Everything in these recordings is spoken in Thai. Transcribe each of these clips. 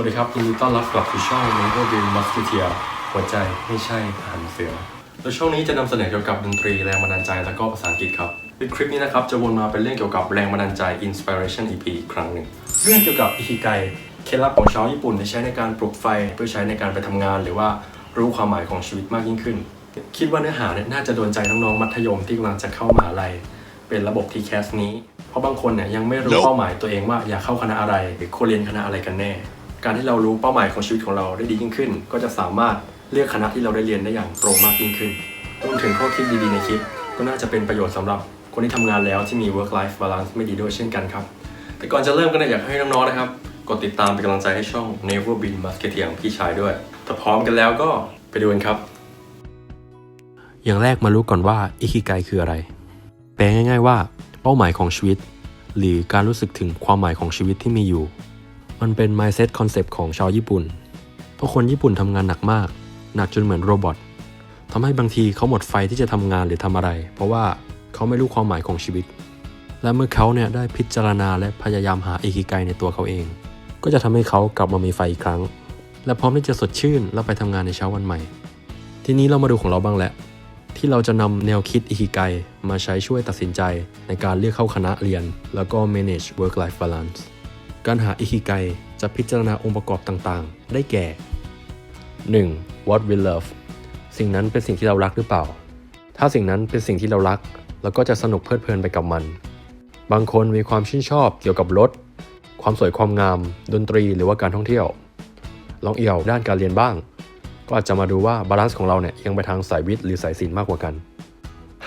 วัสดีครับยินดีต้อนรับกลับสู่ช่อง Never Been Musketeer หัวใจไม่ใช่ทหารเสือ โดยช่องนี้จะนำเสนอเกี่ยวกับดนตรีแรงบันดาลใจและก็ภาษาอังกฤษครับในคลิปนี้นะครับจะวนมาเป็นเรื่องเกี่ยวกับแรงบันดาลใจ Inspiration EP อีกครั้งหนึ่ง เรื่องเกี่ยวกับอิคิไกเคล็ดลับของชาวญี่ปุ่นที่ใช้ในการปลุกไฟเพื่อใช้ในการไปทำงาน หรือว่ารู้ความหมายของชีวิตมากยิ่งขึ้น คิดว่าเนื้อหาเนี่ยน่าจะโดนใจน้องๆมัธยมที่กำลังจะเข้ามหาลัยเป็นระบบ TCAS นี้ เพราะบางคนเนี่ยยังไม่รู้เป้าหมายตัวเองว่าอยากเข้าคณะอะไรหรือควรเรียนคณะอะไรกันแน่ การที่เรารู้เป้าหมายของชีวิตของเราได้ดียิ่งขึ้น ก็จะสามารถเลือกคณะที่เราได้เรียนได้อย่างตรงมากยิ่งขึ้นรวมถึงข้อคิดดีๆในคลิป ก็น่าจะเป็นประโยชน์สำหรับคนที่ทำงานแล้วที่มี work life balance ไม่ดีด้วยเช่นกันครับ แต่ก่อนจะเริ่มก็เนี่ยอยากให้น้องๆนะครับ กดติดตามเป็นกำลังใจให้ช่อง Never Been Musketeer ของพี่ชายด้วย ถ้าพร้อมกันแล้วก็ไปดูกันครับ อย่างแรกมารู้ก่อนว่าอิคิไกคืออะไร แปลง่าย ๆ ว่า เป้าหมายของชีวิต หรือการรู้สึกถึงความหมายของชีวิตที่มีอยู่ มันเป็น mindset concept ของชาวญี่ปุ่น เพราะคนญี่ปุ่นทำงานหนักมาก หนักจนเหมือนโรบอททำให้บางทีเขาหมดไฟที่จะทำงานหรือทำอะไร เพราะว่าเขาไม่รู้ความหมายของชีวิต และเมื่อเขาเนี่ยได้พิจารณาและพยายามหาเอกิไกในตัวเขาเอง ก็จะทำให้เขากลับมามีไฟอีกครั้ง และพร้อมที่จะสดชื่นแล้วไปทำงานในเช้าวันใหม่ ทีนี้เรามาดูของเราบ้างแหละ ที่เราจะนำแนวคิดอิคิไกมาใช้ช่วยตัดสินใจในการเลือกเข้าคณะเรียน แล้วก็ manage work life balance การหาอิคิไกจะพิจารณาองค์ประกอบต่างๆ ได้แก่ 1. what we love สิ่งนั้นเป็นสิ่งที่เรารักหรือเปล่า ถ้าสิ่งนั้นเป็นสิ่งที่เรารัก เราก็จะสนุกเพลิดเพลินไปกับมัน บางคนมีความชื่นชอบเกี่ยวกับรถ ความสวยความงาม ดนตรีหรือว่าการท่องเที่ยว ลองเอี่ยวด้านการเรียนบ้าง ก็อาจจะมาดูว่าบาลานซ์ของเราเนี่ยยังไปทางสายวิทย์หรือสายศิลป์มากกว่ากัน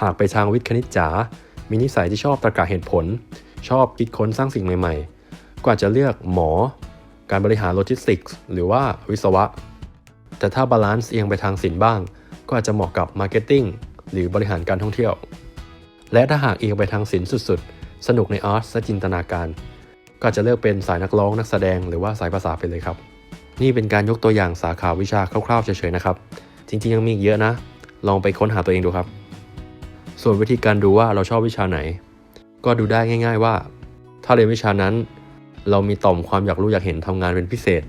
หากไปทางวิทย์คณิตจ๋า มีนิสัยที่ชอบตรรกะเหตุผล ชอบคิดค้นสร้างสิ่งใหม่ๆ ก็อาจจะเลือกหมอ การบริหารโลจิสติกส์หรือว่าวิศวะ แต่ถ้าบาลานซ์เอียงไปทางศิลป์บ้าง ก็อาจจะเหมาะกับมาร์เก็ตติ้งหรือบริหารการท่องเที่ยว และถ้าหากเอียงไปทางศิลป์สุดๆ สนุกในอาร์ตและจินตนาการ ก็จจะเลือกเป็นสายนักร้องนักแสดงหรือว่าสายภาษาไปเลยครับ นี่เป็นการยกตัวอย่างสาขาวิชาคร่าวๆเฉยๆนะครับ จริงๆยังมีอีกเยอะนะ ลองไปค้นหาตัวเองดูครับ ส่วนวิธีการดูว่าเราชอบวิชาไหน ก็ดูได้ง่าย ๆว่า ถ้าเรียนวิชานั้น เรามีต่อมความอยากรู้อยากเห็นทำงานเป็นพิเศษ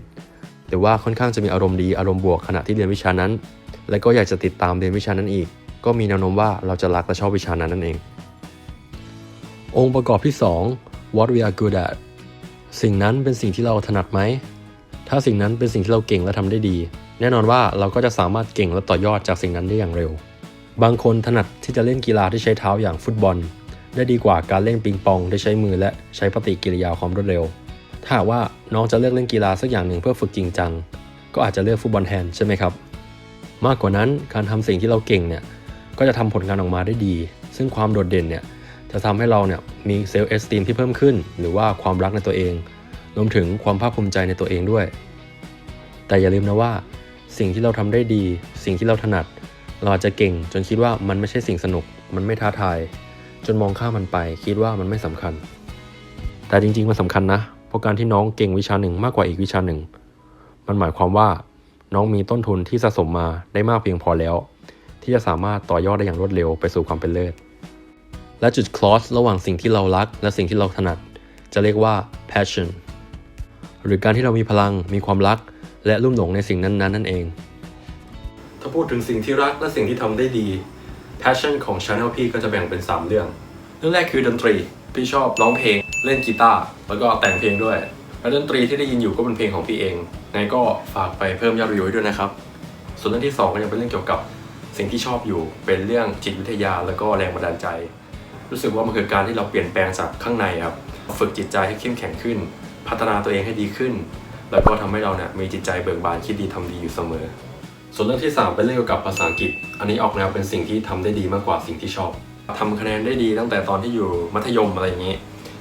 หรือว่าค่อนข้างจะมีอารมณ์ดีอารมณ์บวกขณะที่เรียนวิชานั้น และก็อยากจะติดตามเรียนวิชานั้นอีก ก็มีแนวโน้มว่าเราจะรักและชอบวิชานั้นนั่นเอง องค์ประกอบที่ 2 what we are good at สิ่งนั้นเป็นสิ่งที่เราถนัดไหม ถ้าสิ่งนั้นเป็นสิ่งที่เราเก่งและทำได้ดี แน่นอนว่าเราก็จะสามารถเก่งและต่อยอดจากสิ่งนั้นได้อย่างเร็ว บางคนถนัดที่จะเล่นกีฬาที่ใช้เท้าอย่างฟุตบอล ได้ดีกว่าการเล่นปิงปองได้ใช้มือและใช้ปฏิกิริยาความรวดเร็ว ถ้าว่าน้องจะเลือกเล่นกีฬาสักอย่างหนึ่งเพื่อฝึกจริงจัง ก็อาจจะเลือกฟุตบอลแทนใช่ไหมครับ มากกว่านั้นการทำสิ่งที่เราเก่งเนี่ย ก็จะทำผลงานออกมาได้ดี ซึ่งความโดดเด่นเนี่ยจะทำให้เราเนี่ยมีเซลล์เอสติมที่เพิ่มขึ้น หรือว่าความรักในตัวเอง รวมถึงความภาคภูมิใจในตัวเองด้วย แต่อย่าลืมนะว่า สิ่งที่เราทำได้ดี สิ่งที่เราถนัด เราอาจจะเก่ง จนคิดว่ามันไม่ใช่สิ่งสนุก มันไม่ท้าทาย จนมองข้ามมันไป คิดว่ามันไม่สำคัญ แต่จริงๆมันสำคัญนะ เพราะการที่น้องเก่งวิชาหนึ่งมากกว่าอีกวิชาหนึ่ง มันหมายความว่าน้องมีต้นทุนที่สะสมมาได้มากเพียงพอแล้ว ที่จะสามารถต่อยอดได้อย่างรวดเร็วไปสู่ความเป็นเลิศ และจุด cross ระหว่างสิ่งที่เรารัก และสิ่งที่เราถนัด จะเรียกว่า passion หรือการที่เรามีพลัง มีความรัก และรุ่มหลงในสิ่งนั้นๆนั่นเอง ถ้าพูดถึงสิ่งที่รักและสิ่งที่ทำได้ดี passion ของ channel พี่ก็จะแบ่งเป็น 3 เรื่อง เรื่องแรกคือดนตรี พี่ชอบร้องเพลง เล่นกีตาร์แล้วก็แต่งเพลงด้วย และดนตรีที่ได้ยินอยู่ก็เป็นเพลงของพี่เองไงก็ฝากไปเพิ่มยอดวิวให้ด้วยนะครับ ส่วนเรื่องที่ 2 ก็ยังเป็นเรื่องเกี่ยวกับสิ่งที่ชอบอยู่ เป็นเรื่องจิตวิทยาแล้วก็แรงบันดาลใจ รู้สึกว่ามันคือการที่เราเปลี่ยนแปลงจากข้างในครับ ฝึกจิตใจให้เข้มแข็งขึ้น พัฒนาตัวเองให้ดีขึ้น แล้วก็ทำให้เราเนี่ยมีจิตใจเบิกบานคิดดีทำดีอยู่เสมอ ส่วนเรื่องที่ 3 เป็นเรื่องเกี่ยวกับภาษาอังกฤษ อันนี้ออกแนวเป็นสิ่งที่ทำได้ดีมากกว่าสิ่งที่ชอบทำคะแนนได้ดีตั้งแต่ตอนที่อยู่มัธยมอะไรอย่างนี้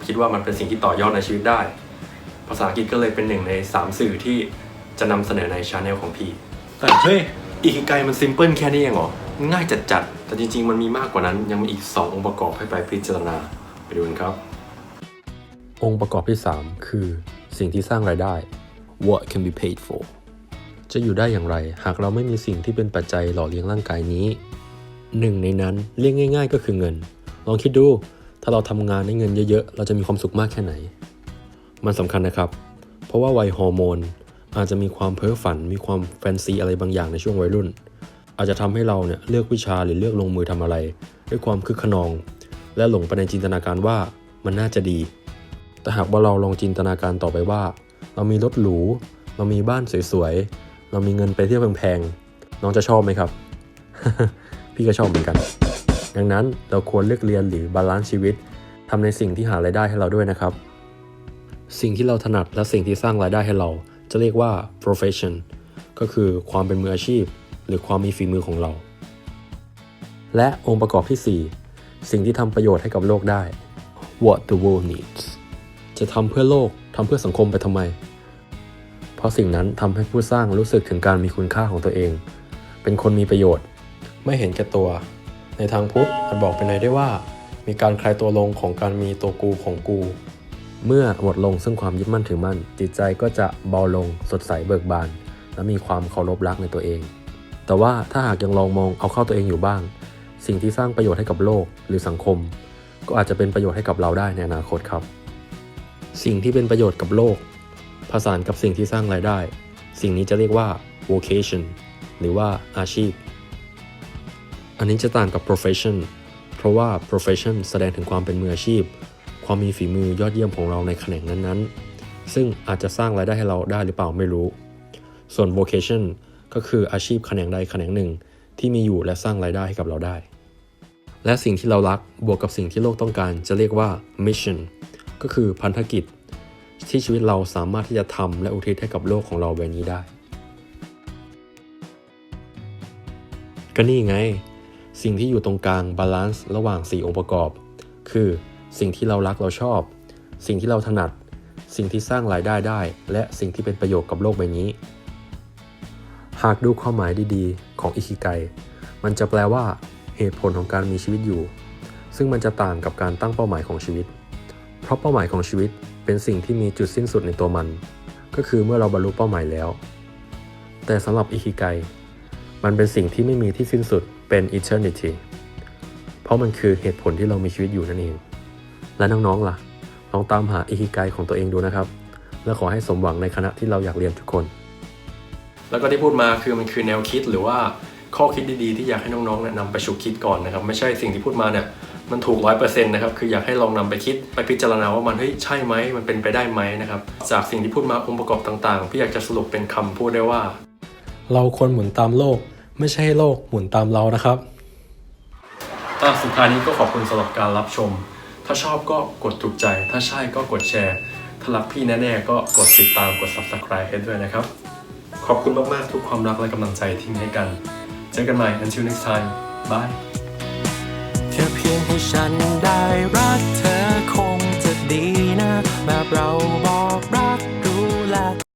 คิดว่ามันเป็นสิ่งที่ต่อยอดในชีวิตได้ ภาษาอังกฤษก็เลยเป็นหนึ่งใน 3 สื่อที่จะนำเสนอในช anel ของพี่แต่เฮ้ยอีกไกลมันซิมเพิลแค่นี้เองเหรอมันง่ายจัดๆแต่จริง ๆ มันมีมากกว่านั้นยังมีอีก 2 องค์ประกอบให้ไปพิจารณาไปดูกันครับ องค์ประกอบที่ 3 คือ สิ่งที่สร้างรายได้ what can be paid for จะอยู่ได้อย่างไร หากเราไม่มีสิ่งที่เป็นปัจจัยหล่อเลี้ยงร่างกายนี้หนึ่งในนั้นเรียกง่าย ๆ ก็คือเงิน ลองคิดดู ถ้าเราทำงานได้เงินเยอะๆ เราจะมีความสุขมากแค่ไหน มันสำคัญนะครับ เพราะว่าวัยฮอร์โมน อาจจะมีความเพ้อฝัน มีความแฟนซีอะไรบางอย่างในช่วงวัยรุ่น อาจจะทำให้เราเนี่ยเลือกวิชาหรือเลือกลงมือทำอะไร ด้วยความคึกขนอง และหลงไปในจินตนาการว่ามันน่าจะดี แต่หากว่าเราลองจินตนาการต่อไปว่า เรามีรถหรู เรามีบ้านสวยๆ เรามีเงินไปเที่ยวแพงๆ น้องจะชอบไหมครับ พี่ก็ชอบเหมือนกัน ดังนั้นเราควรเลือกเรียนหรือบาลานซ์ชีวิตทำในสิ่งที่หารายได้ให้เราด้วยนะครับ สิ่งที่เราถนัดและสิ่งที่สร้างรายได้ให้เรา จะเรียกว่า profession ก็คือความเป็นมืออาชีพ หรือความมีฝีมือของเรา และองค์ประกอบที่ 4 สิ่งที่ทำประโยชน์ให้กับโลกได้ what the world needs จะทำเพื่อโลกทำเพื่อสังคมไปทำไม เพราะสิ่งนั้นทำให้ผู้สร้างรู้สึกถึงการมีคุณค่าของตัวเอง เป็นคนมีประโยชน์ ไม่เห็นแก่ตัว ในทางพุทธอาจบอกไปในได้ว่า มีการคลายตัวลงของการมีตัวกูของกู เมื่อหมดลงซึ่งความยึดมั่นถือมั่น จิตใจก็จะเบาลงสดใสเบิกบาน และมีความเคารพรักในตัวเอง แต่ว่าถ้าหากยังลองมองเอาเข้าตัวเองอยู่บ้าง สิ่งที่สร้างประโยชน์ให้กับโลกหรือสังคม ก็อาจจะเป็นประโยชน์ให้กับเราได้ในอนาคตครับ สิ่งที่เป็นประโยชน์กับโลกผสานกับสิ่งที่สร้างรายได้ สิ่งนี้จะเรียกว่า vocation หรือว่าอาชีพ อันนี้จะต่างกับ profession เพราะว่า profession แสดงถึงความเป็นมืออาชีพ ความมีฝีมือยอดเยี่ยมของเราในแขนงนั้นๆ ซึ่งอาจจะสร้างรายได้ให้เราได้หรือเปล่าไม่รู้ ส่วน vocation ก็คืออาชีพแขนงใดแขนงหนึ่ง ที่มีอยู่และสร้างรายได้ให้กับเราได้ และสิ่งที่เรารักบวกกับสิ่งที่โลกต้องการจะเรียกว่า mission ก็คือพันธกิจ ที่ชีวิตเราสามารถที่จะทำและอุทิศให้กับโลกของเราใบนี้ได้ก็นี่ไง สิ่งที่อยู่ตรงกลางบาลานซ์ระหว่าง 4 องค์ประกอบ คือ สิ่งที่เรารักเราชอบ สิ่งที่เราถนัด สิ่งที่สร้างรายได้ได้ และสิ่งที่เป็นประโยชน์กับโลกใบนี้ หากดูความหมายดีๆ ของอิคิไก มันจะแปลว่า เหตุผลของการมีชีวิตอยู่ ซึ่งมันจะต่างกับการตั้งเป้าหมายของชีวิต เพราะเป้าหมายของชีวิตเป็นสิ่งที่มีจุดสิ้นสุดในตัวมัน ก็คือเมื่อเราบรรลุเป้าหมายแล้ว แต่สำหรับอิคิไก มันเป็นสิ่งที่ไม่มีที่สิ้นสุด เป็น eternity เพราะมันคือเหตุผลที่เรามีชีวิตอยู่นั่นเอง และน้องๆล่ะ ลองตามหาอิคิไกของตัวเองดูนะครับ และขอให้สมหวังในคณะที่เราอยากเรียนทุกคน แล้วก็ที่พูดมาคือมันคือแนวคิดหรือว่าข้อคิดดีๆ ที่อยากให้น้องๆเนี่ยนำไปฉุกคิดก่อนนะครับไม่ใช่สิ่งที่พูดมาเนี่ยมันถูกร้อยเปอร์เซ็นต์นะครับคืออยากให้ลองนำไปคิดไปพิจารณาว่ามันเฮ้ยใช่ไหมมันเป็นไปได้ไหมนะครับจากสิ่งที่พูดมาองค์ประกอบต่างๆ พี่อยากจะสรุปเป็นคำพูดได้ว่า เราควรหมุนตามโลก ไม่ใช่ให้โลกหมุนตามเรานะครับอะสุดท้ายนี้ก็ขอบคุณสำหรับการรับชม ถ้าชอบก็กดถูกใจ ถ้าใช่ก็กดแชร์ ถ้ารักพี่แน่ๆก็กดติดตามกด subscribe ให้ด้วยนะครับ ขอบคุณมากๆทุกความรักและกำลังใจที่มีให้กัน เจอกันใหม่ until next time bye แค่เพียงให้ฉันได้รักเธอคงจะดีนะ แบบเราบอก